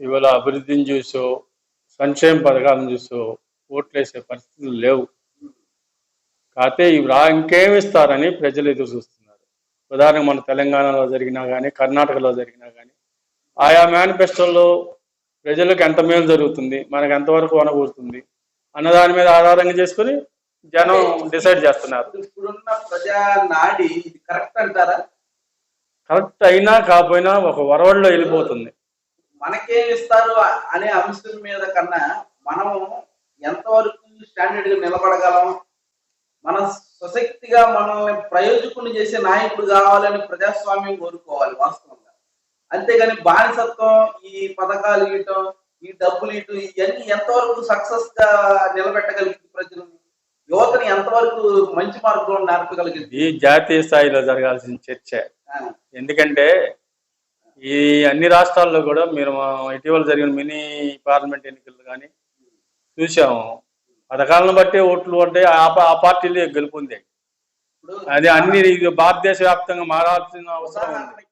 ఇవాళ అభివృద్ధిని చూసో సంక్షేమ పథకాలను చూసో ఓట్లేసే పరిస్థితులు లేవు. కాకపోతే ఇవి రా ఇంకేమి ఇస్తారని ప్రజలు ఎదురు చూస్తున్నారు ఉదాహరణకు మన తెలంగాణలో జరిగినా కానీ కర్ణాటకలో జరిగినా కానీ ఆయా మేనిఫెస్టోలో ప్రజలకు ఎంత మేలు జరుగుతుంది మనకు ఎంతవరకు వనగూరుతుంది అన్న దాని మీద ఆధారంగా చేసుకుని జనం డిసైడ్ చేస్తున్నారు. ఇప్పుడున్న ప్రజా నాడి కరెక్ట్ అంటారా? కరెక్ట్ అయినా కాకపోయినా ఒక వరవడిలో వెళ్ళిపోతుంది. మనకేం ఇస్తారు అనే అంశం మీద కన్నా మనం ఎంతవరకు స్టాండర్డ్గా నిలబడగలం? మన స్వశక్తిగా మనల్ని ప్రయోజకుని చేసే నాయకుడు కావాలని ప్రజాస్వామ్యం కోరుకోవాలి వాస్తవంగా. అంతేగాని బానిసత్వం ఈ పథకాలు ఇవ్వటం ఈ డబ్బులు ఇవ్వటం ఇవన్నీ ఎంతవరకు సక్సెస్గా నిలబెట్టగలిగింది ప్రజలను యువతని ఎంతవరకు మంచి మార్గంలో నడపగలిగింది? ఈ జాతీయ స్థాయిలో జరగాల్సిన చర్చ. ఎందుకంటే ఈ అన్ని రాష్ట్రాల్లో కూడా మీరు ఇటీవల జరిగిన మినీ పార్లమెంట్ ఎన్నికలు కానీ చూసాము. పథకాలను బట్టి ఓట్లు అంటే ఆ పార్టీలే గెలుపొందాయి. అది అన్ని భారతదేశ వ్యాప్తంగా మారాల్సిన అవసరం ఉంది.